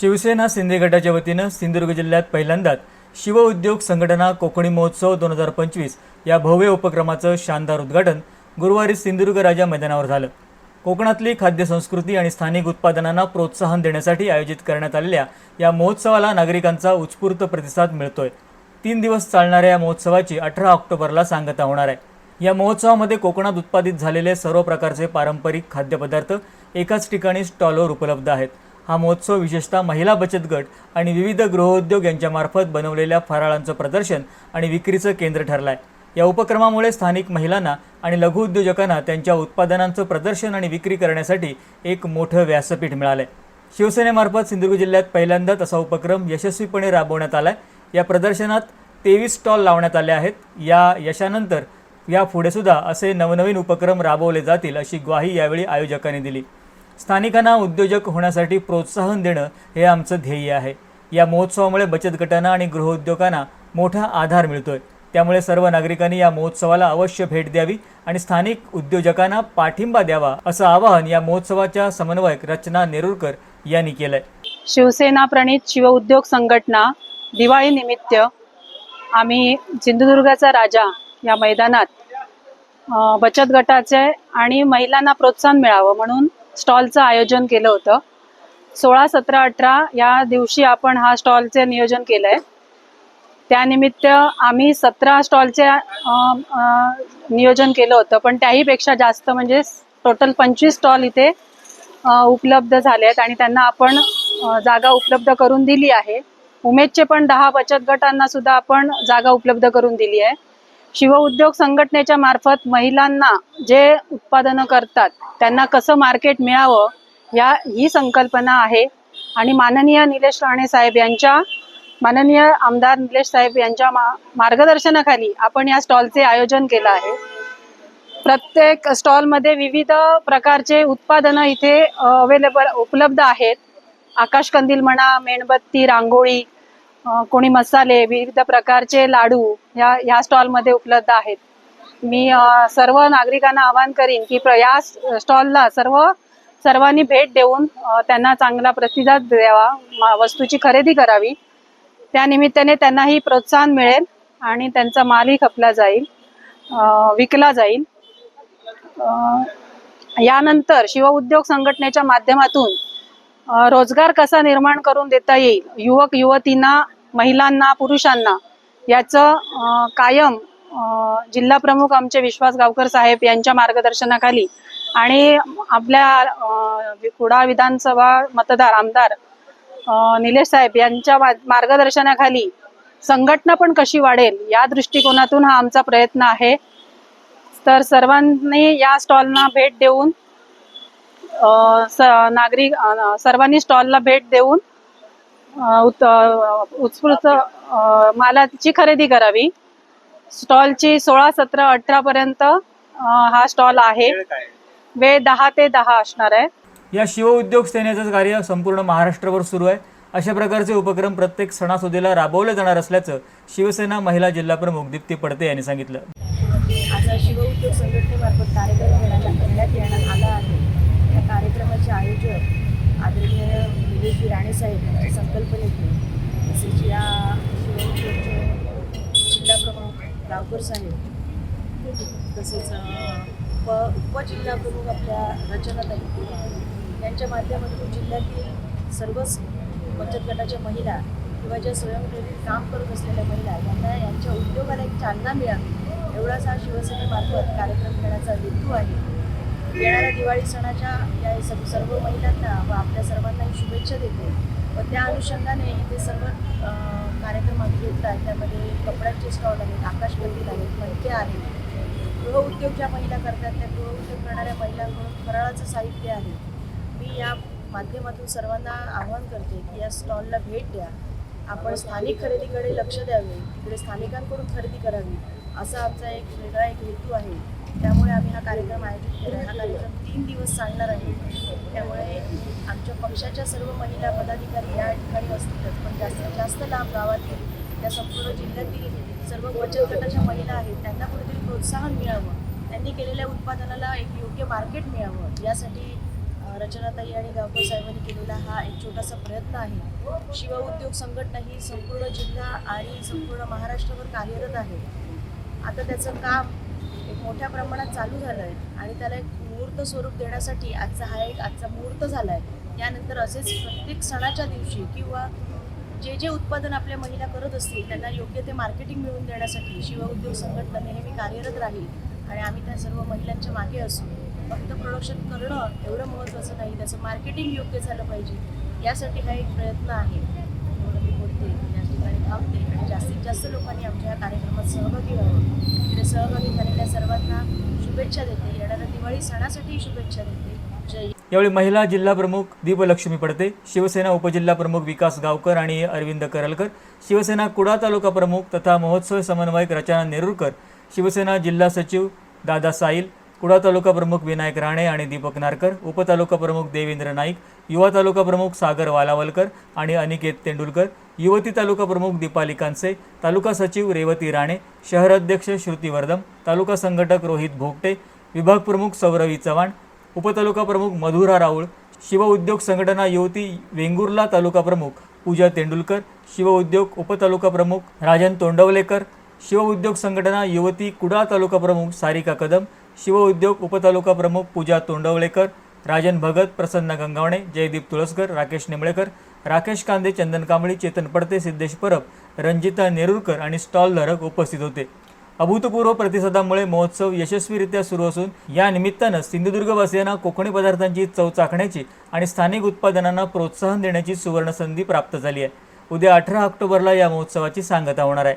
शिवसेना शिंदे गटाच्या वतीनं सिंधुदुर्ग जिल्ह्यात पहिल्यांदाच शिवउद्योग संघटना कोकणी महोत्सव दोन हजार पंचवीस या भव्य उपक्रमाचं शानदार उद्घाटन गुरुवारी सिंधुदुर्ग राजा मैदानावर झालं. कोकणातली खाद्यसंस्कृती आणि स्थानिक उत्पादनांना प्रोत्साहन देण्यासाठी आयोजित करण्यात आलेल्या या महोत्सवाला नागरिकांचा उत्स्फूर्त प्रतिसाद मिळतोय. तीन दिवस चालणाऱ्या या महोत्सवाची अठरा ऑक्टोबरला सांगता होणार आहे. या महोत्सवामध्ये कोकणात उत्पादित झालेले सर्व प्रकारचे पारंपरिक खाद्यपदार्थ एकाच ठिकाणी स्टॉलवर उपलब्ध आहेत. हा महोत्सव विशेषतः महिला बचत गट आणि विविध गृहोद्योग यांच्यामार्फत बनवलेल्या फराळांचं प्रदर्शन आणि विक्रीचं केंद्र ठरलं आहे या उपक्रमामुळे स्थानिक महिलांना आणि लघुउद्योजकांना त्यांच्या उत्पादनांचं प्रदर्शन आणि विक्री करण्यासाठी एक मोठं व्यासपीठ मिळालंय. शिवसेनेमार्फत सिंधुदुर्ग जिल्ह्यात पहिल्यांदाच असा उपक्रम यशस्वीपणे राबवण्यात आलाय. या प्रदर्शनात तेवीस स्टॉल लावण्यात आले आहेत. या यशानंतर या पुढे सुद्धा असे नवनवीन उपक्रम राबवले जातील अशी ग्वाही यावेळी आयोजकांनी दिली. स्थानिकांना उद्योजक होण्यासाठी प्रोत्साहन देणं हे आमचं ध्येय आहे. या महोत्सवामुळे बचत गटांना आणि गृहउद्योगांना मोठा आधार मिळतोय. त्यामुळे सर्व नागरिकांनी या महोत्सवाला अवश्य भेट द्यावी आणि स्थानिक उद्योजकांना पाठिंबा द्यावा असं आवाहन या महोत्सवाच्या समन्वयक रचना नेरुरकर यांनी केलंय. शिवसेना प्रणित शिवउद्योग संघटना दिवाळी निमित्त आम्ही सिंधुदुर्गाचा राजा या मैदानात बचत गटाचे आणि महिलांना प्रोत्साहन मिळावं म्हणून स्टॉलचं आयोजन केलं होतं. सोळा सतरा अठरा या दिवशी आपण हा स्टॉलचे नियोजन केलं आहे त्यानिमित्त आम्ही सतरा स्टॉलचे नियोजन केलं होतं. पण त्याहीपेक्षा जास्त म्हणजे टोटल पंचवीस स्टॉल इथे उपलब्ध झाले आहेत आणि त्यांना आपण जागा उपलब्ध करून दिली आहे. उमेदचे पण दहा बचत गटांना सुद्धा आपण जागा उपलब्ध करून दिली आहे. शिवउद्योग संघटनेच्या मार्फत महिलांना जे उत्पादनं करतात त्यांना कसं मार्केट मिळावं या ही संकल्पना आहे. आणि माननीय निलेश राणे साहेब यांच्या माननीय आमदार निलेश साहेब यांच्या मा मार्गदर्शनाखाली आपण या स्टॉलचे आयोजन केलं आहे. प्रत्येक स्टॉलमध्ये विविध प्रकारचे उत्पादनं इथे अवेलेबल उपलब्ध आहेत. आकाशकंदील म्हणा मेणबत्ती रांगोळी कोणी मसाले विविध प्रकारचे लाडू या या स्टॉलमध्ये उपलब्ध आहेत. मी सर्व नागरिकांना आवाहन करीन की प्र- या स्टॉलला सर्व सर्वांनी भेट देऊन त्यांना चांगला प्रतिसाद द्यावा मा- वस्तूची खरेदी करावी. त्या निमित्ताने त्यांनाही प्रोत्साहन मिळेल आणि त्यांचा मालही खपला जाईल विकला जाईल. यानंतर यानंतर शिवउद्योग संघटनेच्या माध्यमातून रोजगार कसा निर्माण करून देता येईल? युवक युवतींना महिलांना पुरुषांना? याचं कायम जिल्हा प्रमुख आमचे विश्वास गावकर साहेब यांच्या मार्गदर्शनाखाली आणि आपल्या अ, कुडाळ विधानसभा मतदार आमदार निलेश साहेब यांच्या मा- मार्गदर्शनाखाली संघटना पण कशी वाढेल या दृष्टिकोनातून हा आमचा प्रयत्न आहे. तर सर्वांनी या स्टॉलना भेट देऊन नागरिक सर्वांनी स्टॉलला भेट देऊन उत्स्फूर्त मालाची खरेदी करावी. स्टॉलची सोळा सतरा अठरा पर्यंत हा स्टॉल आहे. वेळ दहा ते दहा असणार आहे. या शिवउद्योग सेनेचं कार्य संपूर्ण महाराष्ट्रभर सुरू आहे. अशा प्रकारचे उपक्रम प्रत्येक सणासुदीला राबवले जाणार असल्याचं शिवसेना महिला जिल्हा प्रमुख दीप्ती पडते यांनी सांगितलं. आज शिवउद्योग संघटनेमार्फत कार्यक्रम घेण्यात घेण्यात येण्यात आला आहे या कार्यक्रमाचे आयोजक आदरणीय निलेशजी राणेसाहेब यांच्या संकल्पनेतून तसेच या शिवउद्योगचे जिल्हा प्रमुख गावकर साहेब तसेच प उप उपजिल्हा प्रमुख आपल्या रचनाताई यांच्या माध्यमातून जिल्ह्यातील सर्वच बचत गटाच्या महिला किंवा ज्या स्वयंप्रेरित काम करत असलेल्या महिला यांना यांच्या उद्योगाला एक चालना मिळावी एवढाच हा शिवसेनेमार्फत कार्यक्रम घेण्याचा हेतू आहे. येणाऱ्या दिवाळी सणाच्या या सर्व सर्व महिलांना व आपल्या सर्वांनाही शुभेच्छा देते. व त्या अनुषंगाने इथे सर्व कार्यक्रम आम्ही घेत आहेत त्यामध्ये कपड्यांचे स्टॉल आहेत आकाशकंदील आहेत मणके आहेत. गृहउद्योग ज्या महिला करतात त्या गृहउद्योग करणाऱ्या महिलांकडून फराळाचं साहित्य आहे. मी या माध्यमातून सर्वांना आवाहन करते की या स्टॉलला भेट द्या. आपण स्थानिक खरेदीकडे लक्ष द्यावे. तिकडे स्थानिकांकडून खरेदी करावी. असा आमचा एक वेगळा एक हेतू आहे. त्यामुळे आम्ही हा कार्यक्रम आहे तीन दिवस चालणार आहे. त्यामुळे आमच्या पक्षाच्या सर्व महिला पदाधिकारी या ठिकाणी असतीलच पण जास्तीत जास्त लांब गावातील या संपूर्ण जिल्ह्यातील सर्व बचत गटाच्या महिला आहेत त्यांना कुठेतरी प्रोत्साहन मिळावं. त्यांनी केलेल्या उत्पादनाला एक योग्य मार्केट मिळावं. यासाठी रचनाताई आणि गावकर साहेबांनी केलेला हा एक छोटासा प्रयत्न आहे. शिव उद्योग संघटना ही संपूर्ण जिल्हा आणि संपूर्ण महाराष्ट्रावर कार्यरत आहे. आता त्याचं काम एक मोठ्या प्रमाणात चालू झालं आहे आणि त्याला एक मुहूर्त स्वरूप देण्यासाठी आजचा हा एक आजचा मुहूर्त झाला आहे त्यानंतर असेच प्रत्येक सणाच्या दिवशी किंवा जे जे उत्पादन आपल्या महिला करत असतील त्यांना योग्य ते मार्केटिंग मिळवून देण्यासाठी शिव उद्योग संघटना नेहमी कार्यरत राहील आणि आम्ही त्या सर्व महिलांच्या मागे असू. फक्त प्रोडक्शन करणं एवढं महत्त्वाचं नाही त्याचं मार्केटिंग योग्य झालं पाहिजे. यासाठी हा एक प्रयत्न आहे. म्हणून मी बोलते या ठिकाणी थांबते आणि जास्तीत जास्त लोकांनी आमच्या या कार्यक्रमात सहभागी व्हावं. इथे सहभागी झालेल्या सर्वांना शुभेच्छा देते. दिवाळी सणासाठी शुभेच्छा देते. जय यावेळी महिला जिल्हा प्रमुख दीपलक्ष्मी पडते. शिवसेना उपजिल्हा प्रमुख विकास गावकर आणि अरविंद करलकर. शिवसेना कुडा तालुका प्रमुख तथा महोत्सव समन्वयक रचना नेरुरकर. शिवसेना जिल्हा सचिव दादा साईल कुडा तालुका प्रमुख विनायक राणे आणि दीपक नारकर उपतालुका प्रमुख देवेंद्र नाईक युवा तालुका प्रमुख सागर वालावलकर आणि अनिकेत तेंडुलकर युवती तालुका प्रमुख दीपाली कांसे तालुका सचिव रेवती राणे शहराध्यक्ष श्रुती वर्धम तालुका संघटक रोहित भोगटे विभाग प्रमुख सौरवी चव्हाण उपतालुका प्रमुख मधुरा राऊळ शिव उद्योग संघटना युवती वेंगुर्ला तालुका प्रमुख पूजा तेंडुलकर शिव उद्योग उपतालुका प्रमुख राजन तोंडवलेकर शिवउद्योग संघटना युवती कुडाळ तालुका प्रमुख सारिका कदम शिव उद्योग उपतालुका प्रमुख पूजा तोंडवलेकर राजन भगत प्रसन्न गंगावणे जयदीप तुळसकर राकेश निंबळेकर राकेश कांदे चंदन कांबळी चेतन पडते सिद्धेश परब रंजिता नेरुरकर आणि स्टॉलधारक उपस्थित होते. अभूतपूर्व प्रतिसादामुळे महोत्सव यशस्वीरित्या सुरू असून या निमित्तानं सिंधुदुर्गवासियांना कोकणी पदार्थांची चव चाखण्याची आणि स्थानिक उत्पादनांना प्रोत्साहन देण्याची सुवर्णसंधी प्राप्त झाली आहे. उद्या अठरा ऑक्टोबरला या महोत्सवाची सांगता होणार आहे.